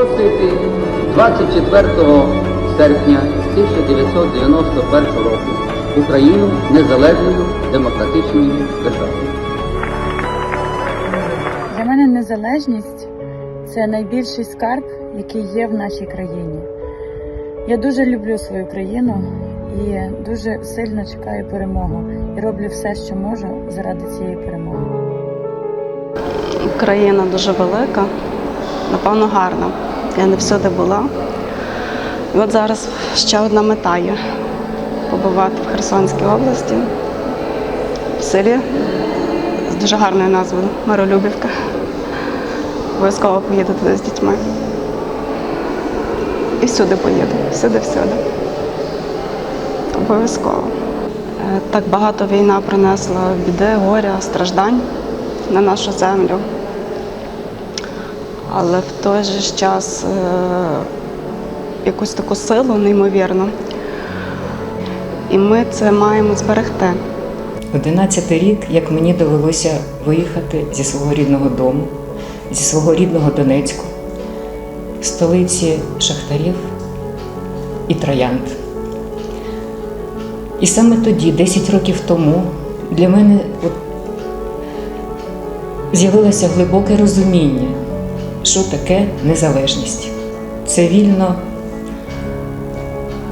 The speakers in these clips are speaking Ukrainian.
оголосити 24 серпня 1991 року Україну незалежною демократичною державою. Для мене незалежність це найбільший скарб, який є в нашій країні. Я дуже люблю свою країну і дуже сильно чекаю перемогу і роблю все, що можу заради цієї перемоги. Україна дуже велика, напевно, гарна. Я не всюди була. І от зараз ще одна мета є побувати в Херсонській області, в селі з дуже гарною назвою Миролюбівка. Обов'язково поїду туди з дітьми. І всюди поїду, всюди-всюди. Обов'язково. Е, Так багато війна принесла біди, горя, страждань на нашу землю. Але в той же час е, якусь таку силу неймовірну. І ми це маємо зберегти. 11 рік, як мені довелося виїхати зі свого рідного дому, зі свого рідного Донецьку, столиці шахтарів і троянд. І саме тоді, 10 років тому, для мене з'явилося глибоке розуміння, що таке незалежність. Це вільно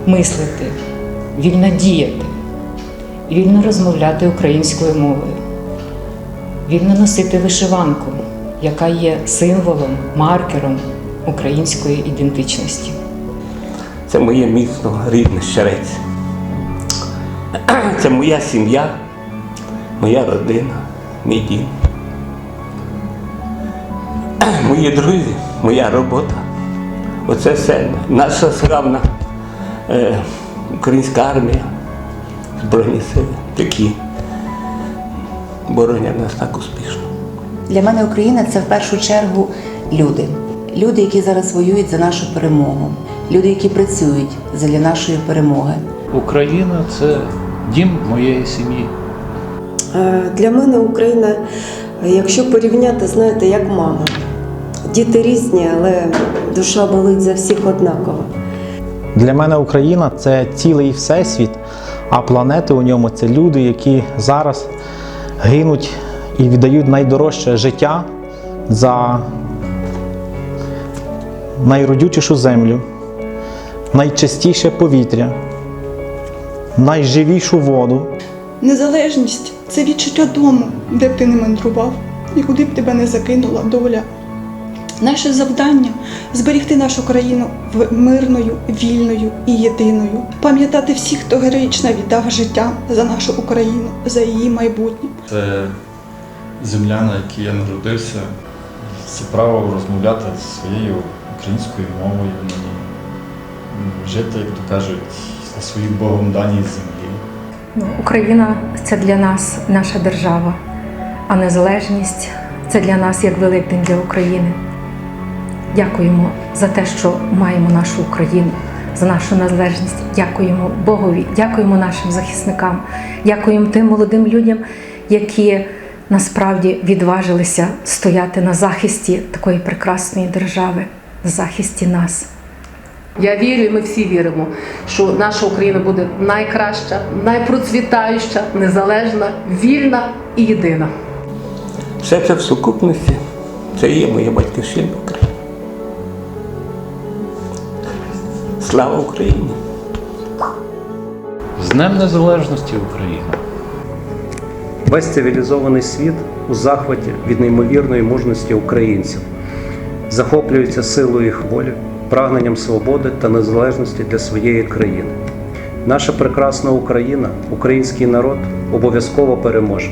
мислити, вільно діяти вільно розмовляти українською мовою, вільно носити вишиванку, яка є символом, маркером української ідентичності. Це моє місто рідне щерець. Це моя сім'я, моя родина, мій дім. Мої друзі, моя робота. Оце все. Наша славна е, українська армія, Збройні сили, які боронять нас так успішно. Для мене Україна це в першу чергу люди. Люди, які зараз воюють за нашу перемогу, люди, які працюють для нашої перемоги. Україна це дім моєї сім'ї. Е, Для мене Україна, якщо порівняти, знаєте, як мама. Діти різні, але душа болить за всіх однаково. Для мене Україна це цілий всесвіт, а планети у ньому це люди, які зараз гинуть і віддають найдорожче життя за найродючішу землю, найчистіше повітря, найживішу воду. Незалежність це відчуття дому, де б ти не мандрував і куди б тебе не закинула доля. Наше завдання зберегти нашу країну мирною, вільною і єдиною, пам'ятати всіх, хто героїчно віддав життя за нашу Україну, за її майбутнє. Це земля, на якій я народився. Це право розмовляти своєю українською мовою, жити, як то кажуть, на своїй Богом даній землі. Ну, Україна це для нас наша держава, а незалежність це для нас як Великдень для України. Дякуємо за те, що маємо нашу Україну, за нашу незалежність. Дякуємо Богові, дякуємо нашим захисникам, дякуємо тим молодим людям, які насправді відважилися стояти на захисті такої прекрасної держави, на захисті нас. Я вірю, і ми всі віримо, що наша Україна буде найкраща, найпроцвітаюча, незалежна, вільна і єдина. Все це в сукупності. Це є моя батьківщина Слава Україні! З Днем Незалежності України! Весь цивілізований світ у захваті від неймовірної мужності українців, захоплюється силою їх волі, прагненням свободи та незалежності для своєї країни. Наша прекрасна Україна, український народ обов'язково переможе.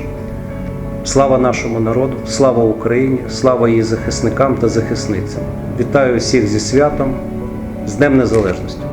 Слава нашому народу, слава Україні, слава її захисникам та захисницям. Вітаю всіх зі святом, з Днем Незалежності!